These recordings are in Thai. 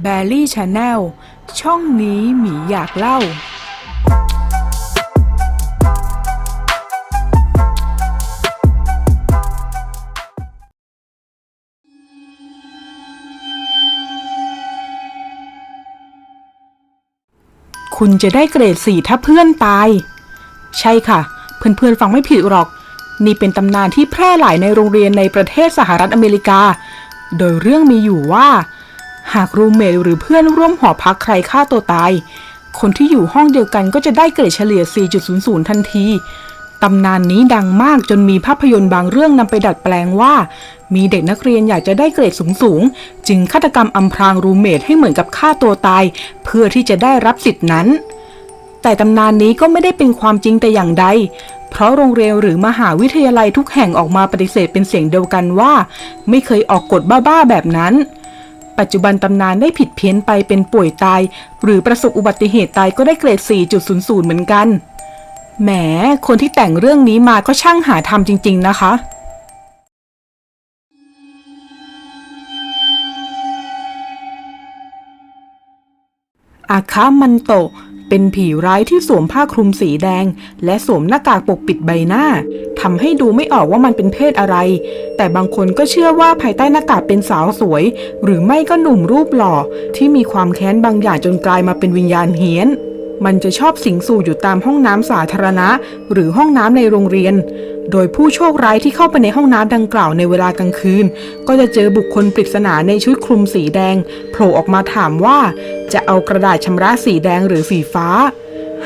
แบลลี่ชาแนลช่องนี้หมีอยากเล่า คุณจะได้เกรดสี่ถ้าเพื่อนตาย ใช่ค่ะ เพื่อนๆฟังไม่ผิดหรอก นี่เป็นตำนานที่แพร่หลายในโรงเรียนในประเทศสหรัฐอเมริกา โดยเรื่องมีอยู่ว่า หากรูเมทหรือเพื่อนร่วมหอพักใครฆ่าตัวตาย คนที่อยู่ห้องเดียวกันก็จะได้เกรดเฉลี่ย 4.00 ทันที ตำนานนี้ดังมากจนมีภาพยนตร์บางเรื่องนำไปดัดแปลงว่า มีเด็กนักเรียนอยากจะได้เกรดสูงๆ จึงฆาตกรรมอำพรางรูเมทให้เหมือนกับฆ่าตัวตาย เพื่อที่จะได้รับสิทธินั้น แต่ตำนานนี้ก็ไม่ได้เป็นความจริงแต่อย่างใดเพราะโรงเรียนหรือมหาวิทยาลัยทุกแห่งออกมาปฏิเสธเป็นเสียงเดียวกันว่า ไม่เคยออกกฎบ้าๆแบบนั้น ปัจจุบันตำนานได้ผิดเพี้ยนไปเป็นป่วยตาย หรือประสบอุบัติเหตุตายก็ได้เกรด 4.00 เหมือนกัน แหม คนที่แต่งเรื่องนี้มาก็ช่างหาทำจริง ๆ นะคะอาคามันโต เป็นผีร้ายที่สวมผ้าคลุมสีแดง และสวมหน้ากากปกปิดใบหน้าทำให้ดูไม่ออกว่ามันเป็นเพศอะไร แต่บางคนก็เชื่อว่าภายใต้หน้ากากเป็นสาวสวย หรือไม่ก็หนุ่มรูปหล่อ ที่มีความแค้นบางอย่างจนกลายมาเป็นวิญญาณเฮี้ยน มันจะชอบสิงสู่อยู่ตามห้องน้ำสาธารณะ หรือห้องน้ำในโรงเรียน โดยผู้โชคร้ายที่เข้าไปในห้องน้ำดังกล่าวในเวลากลางคืน ก็จะเจอบุคคลปริศนาในชุดคลุมสีแดงโผล่ออกมาถามว่า จะเอากระดาษชำระสีแดงหรือสีฟ้า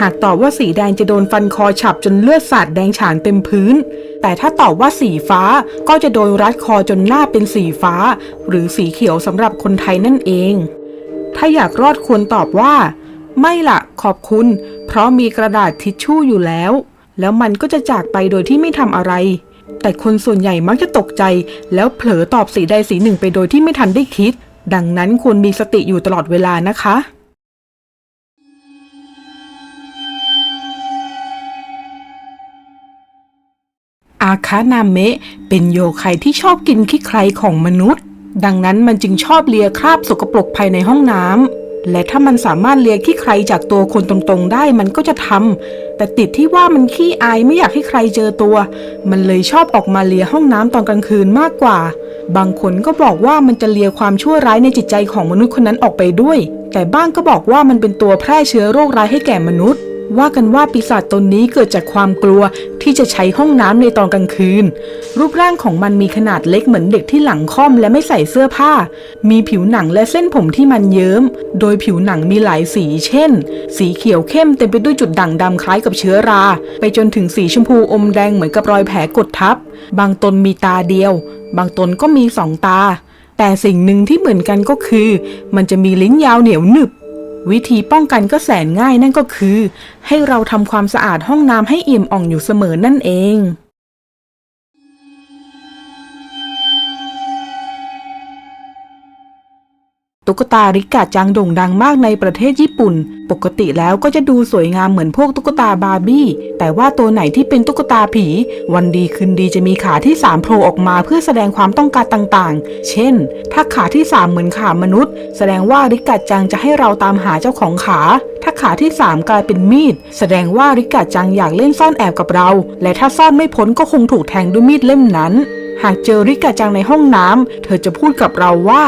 หากตอบว่าสีแดงจะโดนฟันคอฉับจนเลือดสาดแดงฉานเต็มพื้น แต่ถ้าตอบว่าสีฟ้าก็จะโดนรัดคอจนหน้าเป็นสีฟ้า หรือสีเขียวสำหรับคนไทยนั่นเอง ถ้าอยากรอดควรตอบว่า ไม่ละขอบคุณ เพราะมีกระดาษทิชชู่อยู่แล้ว แล้วมันก็จะจากไปโดยที่ไม่ทำอะไร แต่คนส่วนใหญ่มักจะตกใจ แล้วเผลอตอบสีใดสีหนึ่งไปโดยที่ไม่ทันได้คิด ดังนั้นควรมีสติอยู่ตลอดเวลานะคะอาคานาเมะเป็นโยไคที่ชอบกินขี้ใครของมนุษย์ ดังนั้นมันจึงชอบเลียคราบสกปรกภายในห้องน้ำ และถ้ามันสามารถเลียที่ใครจากตัวคนตรงๆได้มันก็จะทำแต่ติดที่ว่ามันขี้อายไม่อยากให้ใครเจอตัว มันเลยชอบออกมาเลียห้องน้ำตอนกลางคืนมากกว่า บางคนก็บอกว่ามันจะเลียความชั่วร้ายในจิตใจของมนุษย์คนนั้นออกไปด้วย แต่บ้างก็บอกว่ามันเป็นตัวแพร่เชื้อโรคร้ายให้แก่มนุษย์ ว่ากันว่าปีศาจตนนี้เกิดจากความกลัวที่จะใช้ห้องน้ำในตอนกลางคืน รูปร่างของมันมีขนาดเล็กเหมือนเด็กที่หลังค่อมและไม่ใส่เสื้อผ้า มีผิวหนังและเส้นผมที่มันเยิ้ม โดยผิวหนังมีหลายสี เช่น สีเขียวเข้มเต็มไปด้วยจุดด่างดำคล้ายกับเชื้อรา ไปจนถึงสีชมพูอมแดงเหมือนกับรอยแผลกดทับ บางตนมีตาเดียว บางตนก็มีสองตา แต่สิ่งหนึ่งที่เหมือนกันก็คือ มันจะมีลิ้นยาวเหนียวหนึบ วิธีป้องกันก็แสนง่ายนั่นก็คือ ให้เราทำความสะอาดห้องน้ำให้เอี่ยมอ่องอยู่เสมอนั่นเอง ตุ๊กตาริกาจังโด่งดังมากในประเทศญี่ปุ่น ปกติแล้วก็จะดูสวยงามเหมือนพวกตุ๊กตาบาร์บี้ แต่ว่าตัวไหนที่เป็นตุ๊กตาผี วันดีคืนดีจะมีขาที่ 3 โผล่ออกมาเพื่อแสดงความต้องการต่างๆ เช่น ถ้าขาที่ 3 เหมือนขามนุษย์ แสดงว่าริกาจังจะให้เราตามหาเจ้าของขา ถ้าขาที่ 3 กลายเป็นมีด แสดงว่าริกาจังอยากเล่นซ่อนแอบกับเรา และถ้าซ่อนไม่พ้นก็คงถูกแทงด้วยมีดเล่มนั้น หากเจอริกาจังในห้องน้ำ เธอจะพูดกับเราว่า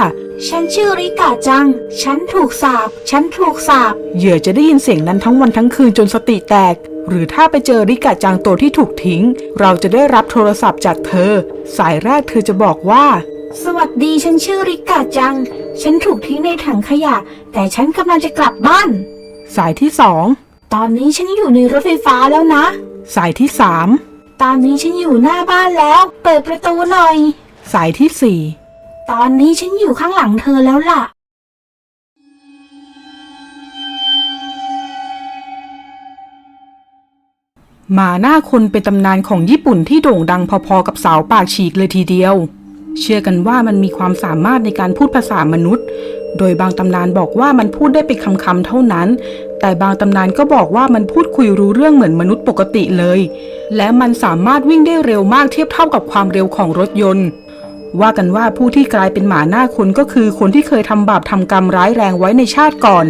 ฉันชื่อริกาจัง ฉันถูกสาบ ฉันถูกสาบ เหยื่อจะได้ยินเสียงนั้นทั้งวันทั้งคืนจนสติแตก หรือถ้าไปเจอริกาจังตัวที่ถูกทิ้ง เราจะได้รับโทรศัพท์จากเธอ สายแรกเธอจะบอกว่า สวัสดีฉันชื่อริกาจัง ฉันถูกทิ้งในถังขยะ แต่ฉันกำลังจะกลับบ้าน สายที่สอง ตอนนี้ฉันอยู่ในรถไฟฟ้าแล้วนะ สายที่สาม ตอนนี้ฉันอยู่หน้าบ้านแล้ว เปิดประตูหน่อย สายที่สี่ตอนนี้ฉันอยู่ข้างหลังเธอแล้วล่ะ หมาหน้าคนเป็นตำนานของญี่ปุ่นที่โด่งดังพอๆกับสาวปากฉีกเลยทีเดียว เชื่อกันว่ามันมีความสามารถในการพูดภาษามนุษย์ โดยบางตำนานบอกว่ามันพูดได้เป็นคำๆเท่านั้น แต่บางตำนานก็บอกว่ามันพูดคุยรู้เรื่องเหมือนมนุษย์ปกติเลย และมันสามารถวิ่งได้เร็วมากเทียบเท่ากับความเร็วของรถยนต์ ว่ากันว่าผู้ที่กลายเป็นหมาหน้าคนก็คือคนที่เคยทำบาปทำกรรมร้ายแรงไว้ในชาติก่อน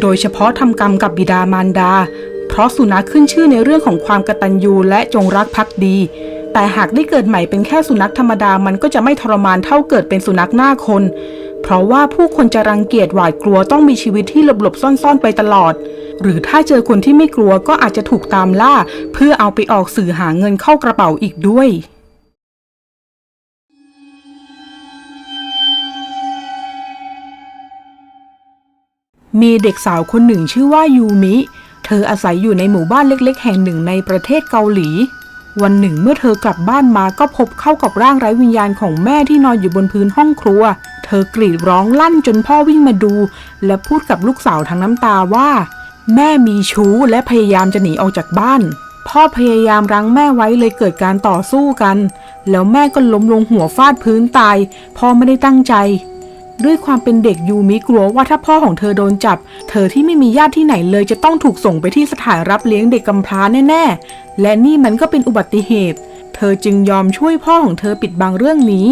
โดยเฉพาะทำกรรมกับบิดามารดา เพราะสุนัขขึ้นชื่อในเรื่องของความกตัญญูและจงรักภักดี แต่หากได้เกิดใหม่เป็นแค่สุนัขธรรมดามันก็จะไม่ทรมานเท่าเกิดเป็นสุนัขหน้าคน เพราะว่าผู้คนจะรังเกียจหวาดกลัวต้องมีชีวิตที่หลบๆซ่อนๆไปตลอด หรือถ้าเจอคนที่ไม่กลัวก็อาจจะถูกตามล่า เพื่อเอาไปออกสื่อหาเงินเข้ากระเป๋าอีกด้วยมีเด็กสาวคนหนึ่งชื่อว่ายูมิ เธออาศัยอยู่ในหมู่บ้านเล็ก ๆ แห่งหนึ่งในประเทศเกาหลี วันหนึ่งเมื่อเธอกลับบ้านมาก็พบเข้ากับร่างไร้วิญญาณของแม่ที่นอนอยู่บนพื้นห้องครัว เธอกรีดร้องลั่นจนพ่อวิ่งมาดู และพูดกับลูกสาวทั้งน้ำตาว่า แม่มีชู้และพยายามจะหนีออกจากบ้าน พ่อพยายามรั้งแม่ไว้เลยเกิดการต่อสู้กัน แล้วแม่ก็ล้มลงหัวฟาดพื้นตาย พ่อไม่ได้ตั้งใจ ด้วยความเป็นเด็กยูมิกลัวว่าถ้าพ่อของเธอโดนจับ เธอที่ไม่มีญาติที่ไหนเลยจะต้องถูกส่งไปที่สถานรับเลี้ยงเด็กกำพร้าแน่ๆและนี่มันก็เป็นอุบัติเหตุ เธอจึงยอมช่วยพ่อของเธอปิดบังเรื่องนี้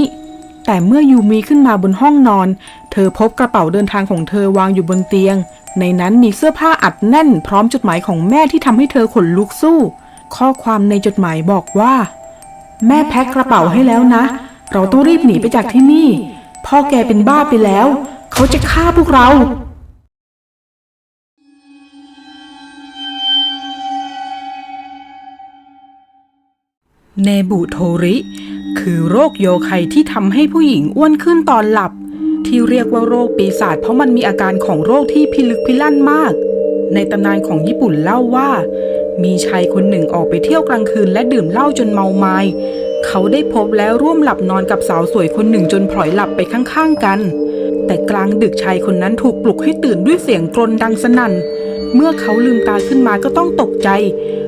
แต่เมื่อยูมิขึ้นมาบนห้องนอน เธอพบกระเป๋าเดินทางของเธอวางอยู่บนเตียง ในนั้นมีเสื้อผ้าอัดแน่น พร้อมจดหมายของแม่ที่ทำให้เธอขนลุกสู้ ข้อความในจดหมายบอกว่า แม่แพ็คกระเป๋าให้แล้วนะ เราต้องรีบหนีไปจากที่นี่ พ่อแกเป็นบ้าไปแล้ว เขาจะฆ่าพวกเราเนบุโทริ คือโรคโยไคที่ทำให้ผู้หญิงอ้วนขึ้นตอนหลับ ที่เรียกว่าโรคปีศาจเพราะมันมีอาการของโรคที่พิลึกพิลั่นมาก ในตำนานของญี่ปุ่นเล่าว่า มีชายคนหนึ่งออกไปเที่ยวกลางคืนและดื่มเหล้าจนเมาไมา้เขาได้พบแล้วร่วมหลับนอนกับสาวสวยคนหนึ่งจนพลอยหลับไปข้างๆกัน แต่กลางดึกชายคนนั้นถูกปลุกให้ตื่นด้วยเสียงกรนดังสนั่น เมื่อเขาลืมตาขึ้นมาก็ต้องตกใจ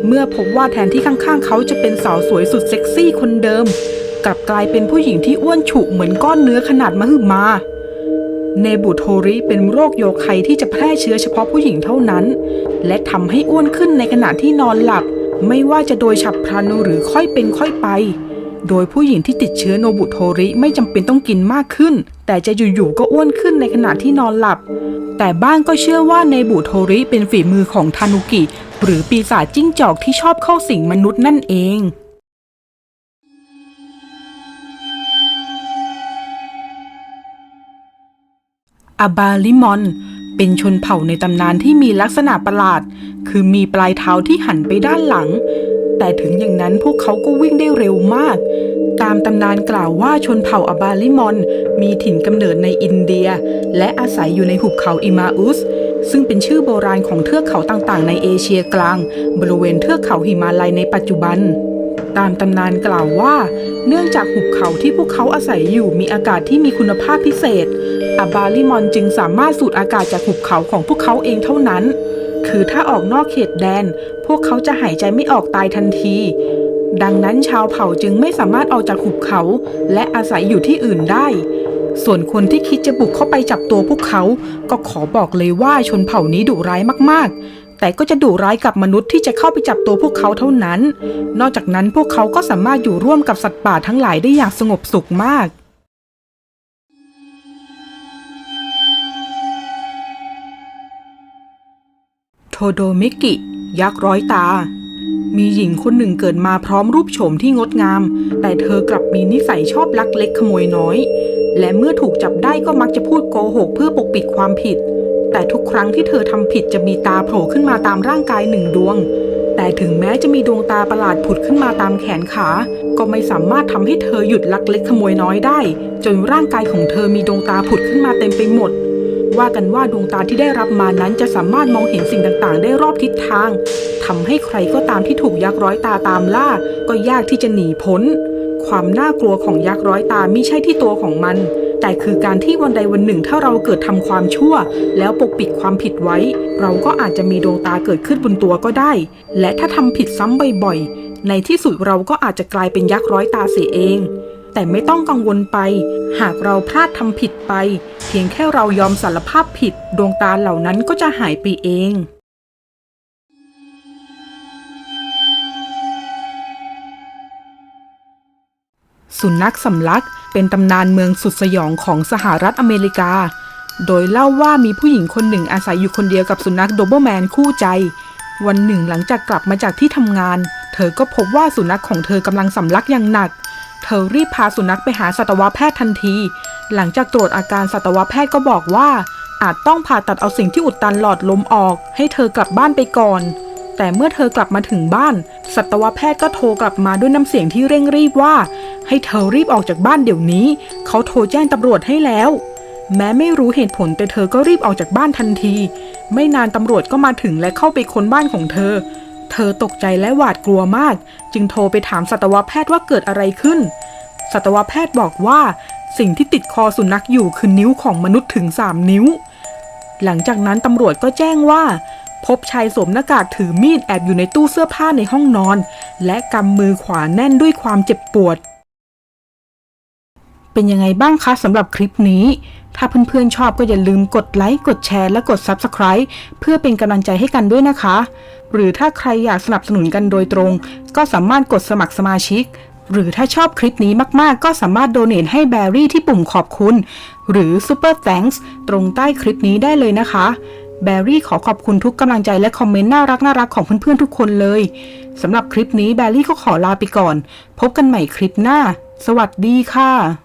เมื่อพบว่าแทนที่ข้างๆ เขาจะเป็นสาวสวยสุดเซ็กซี่คนเดิม กลับกลายเป็นผู้หญิงที่อ้วนฉุเหมือนก้อนเนื้อขนาดมหึมา เนบุโทริเป็นโรคโยไคที่จะแพร่เชื้อเฉพาะผู้หญิงเท่านั้น และทำให้อ้วนขึ้นในขณะที่นอนหลับ ไม่ว่าจะโดยฉับพลันหรือค่อยเป็นค่อยไป โดยผู้หญิงที่ติดเชื้อโนบุโทริไม่จำเป็นต้องกินมากขึ้น แต่จะอยู่ๆก็อ้วนขึ้นในขณะที่นอนหลับ แต่บ้างก็เชื่อว่าเนบุโทริเป็นฝีมือของทานุกิ หรือปีศาจจิ้งจอกที่ชอบเข้าสิงมนุษย์นั่นเอง อบาลิมอน เป็นชนเผ่าในตำนานที่มีลักษณะประหลาด คือมีปลายเท้าที่หันไปด้านหลัง แต่ถึงอย่างนั้นพวกเขาก็วิ่งได้เร็วมาก ตามตำนานกล่าวว่าชนเผ่าอบาลิมอน มีถิ่นกำเนิดในอินเดีย และอาศัยอยู่ในหุบเขาอิมาอุส ซึ่งเป็นชื่อโบราณของเทือกเขาต่างๆ ในเอเชียกลาง บริเวณเทือกเขาหิมาลัยในปัจจุบัน ตามตำนานกล่าวว่า เนื่องจากหุบเขาที่พวกเขาอาศัยอยู่มีอากาศที่มีคุณภาพพิเศษ อาบาลิมอนจึงสามารถสูดอากาศจากหุบเขาของพวกเขาเองเท่านั้น คือถ้าออกนอกเขตแดน พวกเขาจะหายใจไม่ออกตายทันที ดังนั้นชาวเผ่าจึงไม่สามารถออกจากหุบเขา และอาศัยอยู่ที่อื่นได้ ส่วนคนที่คิดจะบุกเข้าไปจับตัวพวกเขา ก็ขอบอกเลยว่าชนเผ่านี้ดุร้ายมากๆ แต่ก็จะดุร้ายกับมนุษย์ที่จะเข้าไปจับตัวพวกเขาเท่านั้น นอกจากนั้นพวกเขาก็สามารถอยู่ร่วมกับสัตว์ป่าทั้งหลายได้อย่างสงบสุขมากโทโดมิกิ ยักษ์ร้อยตา มีหญิงคนหนึ่งเกิดมาพร้อมรูปโฉมที่งดงาม แต่เธอกลับมีนิสัยชอบลักเล็กขโมยน้อย และเมื่อถูกจับได้ก็มักจะพูดโกหกเพื่อปกปิดความผิด แต่ทุกครั้งที่เธอทำผิดจะมีตาโผล่ขึ้นมาตามร่างกายหนึ่งดวง แต่ถึงแม้จะมีดวงตาประหลาดผุดขึ้นมาตามแขนขา ก็ไม่สามารถทำให้เธอหยุดลักเล็กขโมยน้อยได้ จนร่างกายของเธอมีดวงตาผุดขึ้นมาเต็มไปหมด ว่ากันว่าดวงตาที่ได้รับมานั้นจะสามารถมองเห็นสิ่งต่างๆ ได้รอบทิศทางทำให้ใครก็ตามที่ถูกยักษ์ร้อยตาตามล่า ก็ยากที่จะหนีพ้น ความน่ากลัวของยักษ์ร้อยตาไม่ใช่ที่ตัวของมัน แต่คือการที่วันใดวันหนึ่งถ้าเราเกิดทำความชั่ว แล้วปกปิดความผิดไว้ เราก็อาจจะมีดวงตาเกิดขึ้นบนตัวก็ได้ และถ้าทำผิดซ้ำบ่อยๆ ในที่สุดเราก็อาจจะกลายเป็นยักษ์ร้อยตาเสียเอง แต่ไม่ต้องกังวลไป หากเราพลาดทำผิดไป เพียงแค่เรายอมสารภาพผิด ดวงตาเหล่านั้นก็จะหายไปเอง สุนัขสำลัก เป็นตำนานเมืองสุดสยองของสหรัฐอเมริกา โดยเล่าว่ามีผู้หญิงคนหนึ่งอาศัยอยู่คนเดียวกับสุนัขโดเบอร์แมนคู่ใจ วันหนึ่งหลังจากกลับมาจากที่ทำงาน เธอก็พบว่าสุนัขของเธอกำลังสำลักอย่างหนัก เธอรีบพาสุนัขไปหาสัตวแพทย์ทันที หลังจากตรวจอาการสัตวแพทย์ก็บอกว่า อาจต้องผ่าตัดเอาสิ่งที่อุดตันหลอดลมออก ให้เธอกลับบ้านไปก่อนแต่เมื่อเธอกลับมาถึงบ้าน สัตวแพทย์ก็โทรกลับมาด้วยน้ำเสียงที่เร่งรีบว่า ให้เธอรีบออกจากบ้านเดี๋ยวนี้ เขาโทรแจ้งตำรวจให้แล้ว แม้ไม่รู้เหตุผลแต่เธอก็รีบออกจากบ้านทันที ไม่นานตำรวจก็มาถึงและเข้าไปค้นบ้านของเธอ เธอตกใจและหวาดกลัวมาก จึงโทรไปถามสัตวแพทย์ว่าเกิดอะไรขึ้น สัตวแพทย์บอกว่า สิ่งที่ติดคอสุนัขอยู่คือนิ้วของมนุษย์ถึง 3 นิ้ว หลังจากนั้นตำรวจก็แจ้งว่าพบชายสวมหน้ากากถือมีดแอบอยู่ในตู้เสื้อผ้าในห้องนอน และกำมือขวาแน่นด้วยความเจ็บปวด เป็นยังไงบ้างคะสำหรับคลิปนี้ ถ้าเพื่อนๆชอบก็อย่าลืมกดไลค์ กดแชร์ และกด Subscribe เพื่อเป็นกำลังใจให้กันด้วยนะคะ หรือถ้าใครอยากสนับสนุนกันโดยตรง ก็สามารถกดสมัครสมาชิก หรือถ้าชอบคลิปนี้มากๆ ก็สามารถโดเน a ให้แบรี่ที่ปุ่มขอบคุณ หรือ Super Thanks ตรงใต้คลิปนี้ได้เลยนะคะแบรี่ขอขอบคุณทุกกำลังใจและคอมเมนต์น่ารักน่ารักของเพื่อนๆทุกคนเลยสำหรับคลิปนี้แบรี่ก็ขอลาไปก่อน พบกันใหม่คลิปหน้า สวัสดีค่ะ